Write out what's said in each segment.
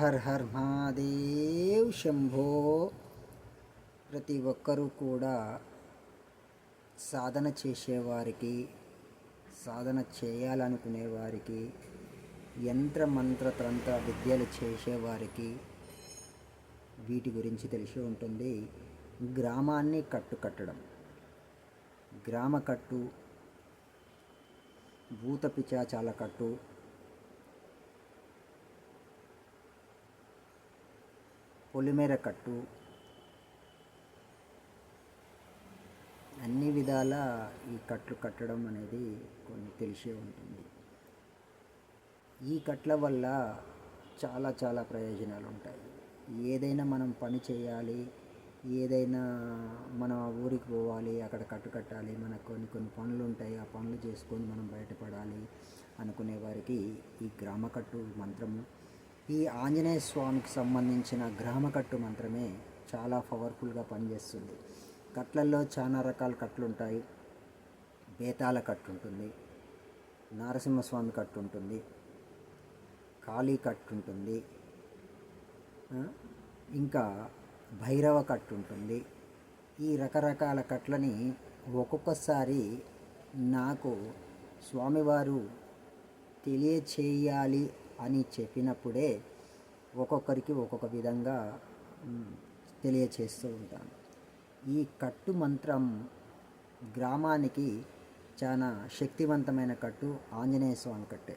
Her Har Mahadev Shambho. ప్రతి ఒక్కరూ కూడా సాధన చేసేవారికి సాధన చేయాలనుకునే వారికి యంత్ర మంత్ర తంత్ర విద్యలు చేసేవారికి వీటి గురించి తెలిసి ఉంటుంది. గ్రామాన్ని కట్టుకట్టడం గ్రామ కట్టు భూత పిచాచాల కట్టు పొలిమేర కట్టు. అన్ని విధాల ఈ కట్లు కట్టడం అనేది కొన్ని తెలిసే ఉంటుంది. ఈ కట్ల వల్ల చాలా చాలా ప్రయోజనాలు ఉంటాయి ఏదైనా మనం పని చేయాలి ఏదైనా మన ఊరికి పోవాలి అక్కడ కట్టు కట్టాలి మనకు కొన్ని కొన్ని పనులు ఉంటాయి ఆ పనులు చేసుకొని మనం బయటపడాలి అనుకునే వారికి ఈ గ్రామకట్టు మంత్రము ఈ ఆంజనేయ స్వామికి సంబంధించిన గ్రామకట్టు మంత్రమే చాలా పవర్ఫుల్గా పనిచేస్తుంది. కట్లల్లో చాలా రకాల కట్లు ఉంటాయి బేతాల కట్టు ఉంటుంది నారసింహస్వామి కట్టు ఉంటుంది కాళీ కట్టు ఉంటుంది ఇంకా భైరవ కట్టు ఉంటుంది ఈ రకరకాల కట్లని ఒక్కొక్కసారి నాకు స్వామివారు తెలియచేయాలి అని చెప్పినప్పుడే ఒక్కొక్కరికి ఒక్కొక్క విధంగా తెలియచేస్తూ ఉంటాను. ఈ కట్టు మంత్రం గ్రామానికి చాలా శక్తివంతమైన కట్టు ఆంజనేయ స్వామి కట్టే.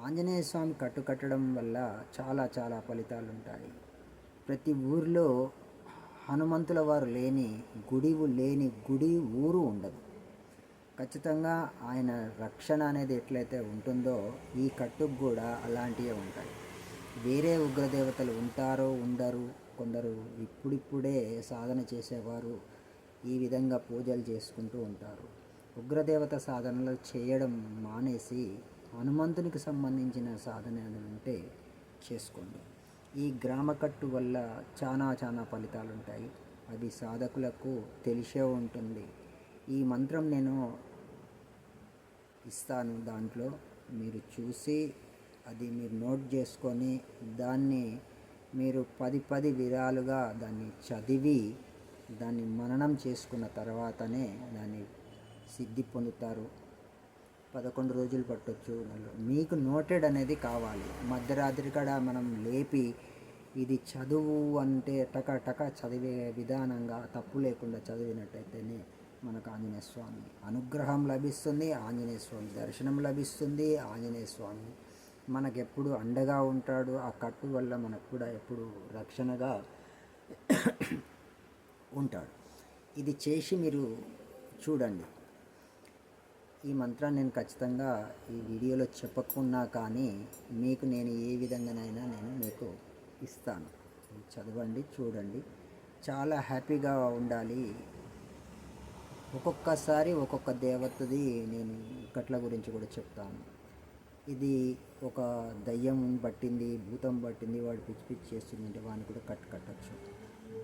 ఆంజనేయ స్వామి కట్టు కట్టడం వల్ల చాలా చాలా ఫలితాలు ఉంటాయి ప్రతి ఊరిలో హనుమంతుల వారు లేని గుడివు లేని గుడి ఊరు ఉండదు. ఖచ్చితంగా ఆయన రక్షణ అనేది ఎట్లయితే ఉంటుందో ఈ కట్టుకు కూడా అలాంటివే ఉంటాయి. వేరే ఉగ్రదేవతలు ఉంటారో ఉండరు కొందరు ఇప్పుడిప్పుడే సాధన చేసేవారు ఈ విధంగా పూజలు చేసుకుంటూ ఉంటారు. ఉగ్రదేవత సాధనలు చేయడం మానేసి హనుమంతునికి సంబంధించిన సాధన ఉంటే చేసుకోండి. ఈ గ్రామకట్టు వల్ల చాలా చాలా ఫలితాలు ఉంటాయి అది సాధకులకు తెలిసే ఉంటుంది. ఈ మంత్రం నేను ఇస్తాను దాంట్లో. మీరు చూసి అది మీరు నోట్ చేసుకొని దాన్ని మీరు పది పది విధాలుగా దాన్ని చదివి దాన్ని మననం చేసుకున్న తర్వాతనే దాన్ని సిద్ధి పొందుతారు. పదకొండు రోజులు పట్టొచ్చు. మీకు నోటెడ్ అనేది కావాలి. మధ్యరాత్రి కాడ మనం లేపి ఇది చదువు అంటే టక టక చదివే విధానంగా తప్పు లేకుండా చదివినట్టయితేనే మనకు ఆంజనేయ స్వామి అనుగ్రహం లభిస్తుంది ఆంజనేయ స్వామి దర్శనం లభిస్తుంది ఆంజనేయ స్వామి మనకెప్పుడు అండగా ఉంటాడు. ఆ కట్టు వల్ల మనకు కూడా ఎప్పుడు రక్షణగా ఉంటాడు. ఇది చేసి మీరు చూడండి. ఈ మంత్రాన్ని నేను ఖచ్చితంగా ఈ వీడియోలో చెప్పకున్నా కానీ మీకు నేను ఏ విధంగానైనా నేను మీకు ఇస్తాను. చదవండి చూడండి. చాలా హ్యాపీగా ఉండాలి. ఒక్కొక్కసారి ఒక్కొక్క దేవతది నేను కట్ల గురించి కూడా చెప్తాను. ఇది ఒక దయ్యం పట్టింది భూతం పట్టింది వాడు పిచ్చి పిచ్చి చేస్తుందంటే వాడిని కూడా కట్టు కట్టచ్చు.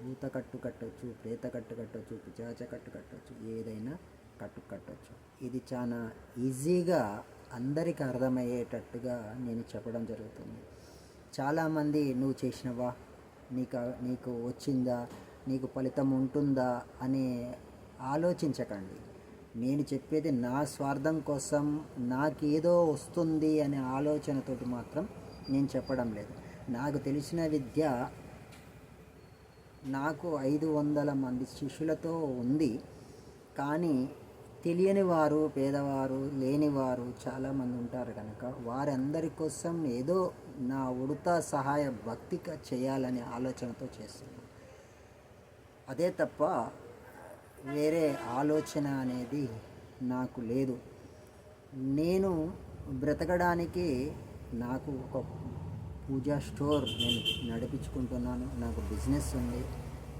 భూత కట్టు కట్టచ్చు ప్రేత కట్టు కట్టచ్చు పిచాచ కట్టు కట్టచ్చు ఏదైనా కట్టు కట్టచ్చు. ఇది చాలా ఈజీగా అందరికి అర్థమయ్యేటట్టుగా నేను చెప్పడం జరుగుతుంది. చాలామంది నువ్వు చేసినవా? నీకు నీకు వచ్చిందా? నీకు ఫలితం ఉంటుందా? అనే ఆలోచించకండి. నేను చెప్పేది నా స్వార్థం కోసం నాకేదో వస్తుంది అనే ఆలోచనతోటి మాత్రం నేను చెప్పడం లేదు. నాకు తెలిసిన విద్య నాకు ఐదు వందల మంది శిష్యులతో ఉంది. కానీ తెలియని వారు పేదవారు లేనివారు చాలామంది ఉంటారు కనుక వారందరి కోసం ఏదో నా ఉడత సహాయ భక్తిగా చేయాలనే ఆలోచనతో చేస్తున్నాను అదే తప్ప వేరే ఆలోచన అనేది నాకు లేదు. నేను బ్రతకడానికి నాకు ఒక పూజా స్టోర్ నేను నడిపించుకుంటున్నాను. నాకు బిజినెస్ ఉంది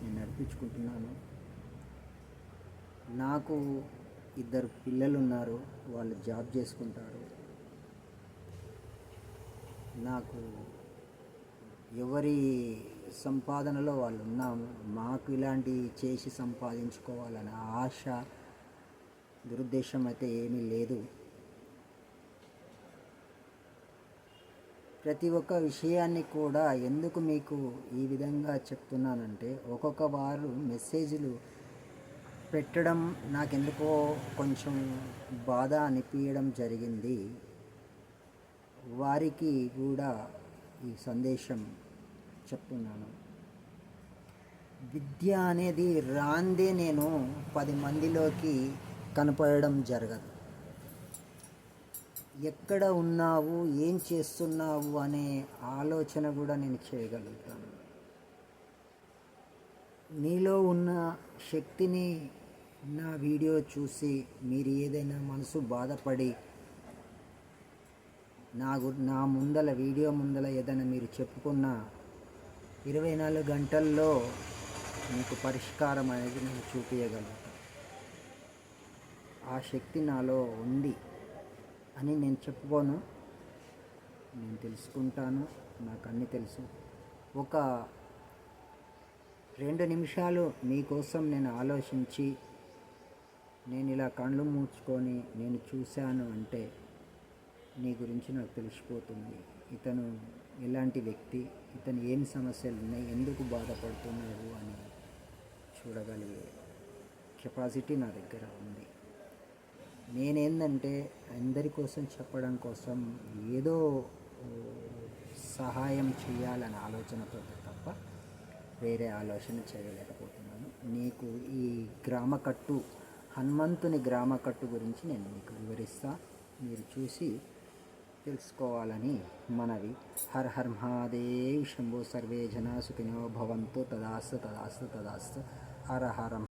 నేను నడిపించుకుంటున్నాను. నాకు ఇద్దరు పిల్లలు ఉన్నారు వాళ్ళు జాబ్ చేసుకుంటారు. నాకు ఎవరి సంపాదనలో వాళ్ళు ఉన్నాము మాకు ఇలాంటి చేసి సంపాదించుకోవాలన్న ఆశ దురుద్దేశం అయితే ఏమీ లేదు. ప్రతి ఒక్క విషయాన్ని కూడా ఎందుకు మీకు ఈ విధంగా చెప్తున్నానంటే ఒక్కొక్క వారు మెసేజ్లు పెట్టడం నాకెందుకో కొంచెం బాధ అనిపించడం జరిగింది. వారికి కూడా ఈ సందేశం చెప్తున్నాను. విద్య అనేది రాందే నేను పది మందిలోకి కనపడడం జరగదు. ఎక్కడ ఉన్నావు ఏం చేస్తున్నావు అనే ఆలోచన కూడా నేను చేయగలుగుతాను. నీలో ఉన్న శక్తిని నా వీడియో చూసి మీరు ఏదైనా మనసు బాధపడి నా నా ముందల వీడియో ముందల ఏదైనా మీరు చెప్పుకున్న ఇరవై నాలుగు గంటల్లో మీకు పరిష్కారం అనేది నేను చూపించగలుగుతాను ఆ శక్తి నాలో ఉంది అని నేను చెప్పుకోను. నేను తెలుసుకుంటాను. నాకు అన్నీ తెలుసు. ఒక రెండు నిమిషాలు మీకోసం నేను ఆలోచించి నేను ఇలా కళ్ళు మూర్చుకొని నేను చూశాను అంటే నీ గురించి నాకు తెలిసిపోతుంది. ఇతను ఎలాంటి వ్యక్తి ఇతను ఏం సమస్యలు ఉన్నాయి ఎందుకు బాధపడుతున్నాడు అని చూడగలిగే కెపాసిటీ నా దగ్గర ఉంది. నేనేందంటే అందరి కోసం చెప్పడం కోసం ఏదో సహాయం చేయాలనే ఆలోచనతో తప్ప వేరే ఆలోచన చేయలేకపోతున్నాను. నీకు ఈ గ్రామకట్టు హనుమంతుని గ్రామకట్టు గురించి నేను మీకు వివరిస్తా. మీరు చూసి తెలుసుకోవాలని మనవి. హర్ హర్ మహాదేవ్ శంభో సర్వే జనా సుఖినో భవంతు తదాస్తు తదాస్తు తదాస్తు. హర హరం